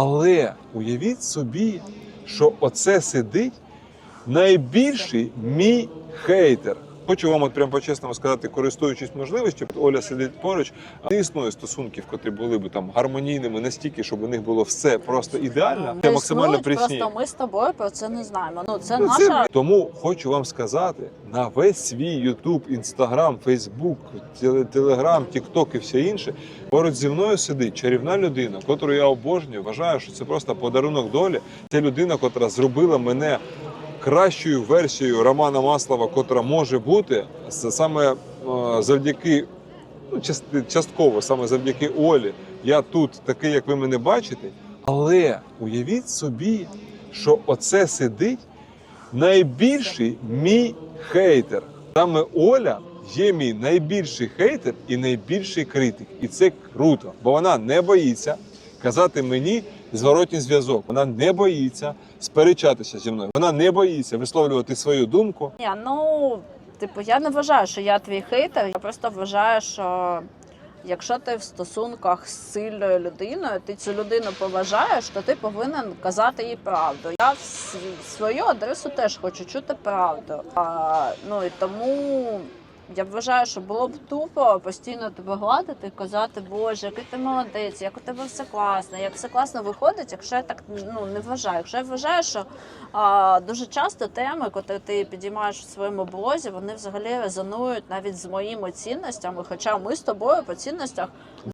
Але уявіть собі, що оце сидить найбільший мій хейтер. Хочу вам от прямо по-чесному сказати, користуючись можливістю, Оля сидить поруч, не існує стосунків, котрі були б там гармонійними настільки, щоб у них було все просто ідеально. Це максимально прісні. Просто ми з тобою про це не знаємо. Ну це Ну, наша Тому хочу вам сказати на весь свій YouTube, Instagram, Facebook, Теле- Telegram, TikTok і все інше. Поруч зі мною сидить чарівна людина, котру я обожнюю. Вважаю, що це просто подарунок долі. Це людина, котра зробила мене кращою версією Романа Маслова, котра може бути саме е, завдяки. Ну, частково саме завдяки Олі, я тут такий, як ви мене бачите. Але уявіть собі, що оце сидить найбільший мій хейтер. Саме Оля є мій найбільший хейтер і найбільший критик. І це круто, бо вона не боїться казати мені зворотній зв'язок. Вона не боїться сперечатися зі мною. Вона не боїться висловлювати свою думку. Ні, ну типу, я не вважаю, що я твій хейтер. Я просто вважаю, що якщо ти в стосунках з сильною людиною, ти цю людину поважаєш, то ти повинен казати їй правду. Я в свою адресу теж хочу чути правду. А, ну і тому. Я вважаю, що було б тупо постійно тебе гладити і казати, Боже, який ти молодець, як у тебе все класно, як все класно виходить, якщо я так ну не вважаю. Якщо я вважаю, що а, дуже часто теми, коли ти підіймаєш в своєму блозі, вони взагалі резонують навіть з моїми цінностями. Хоча ми з тобою по цінностях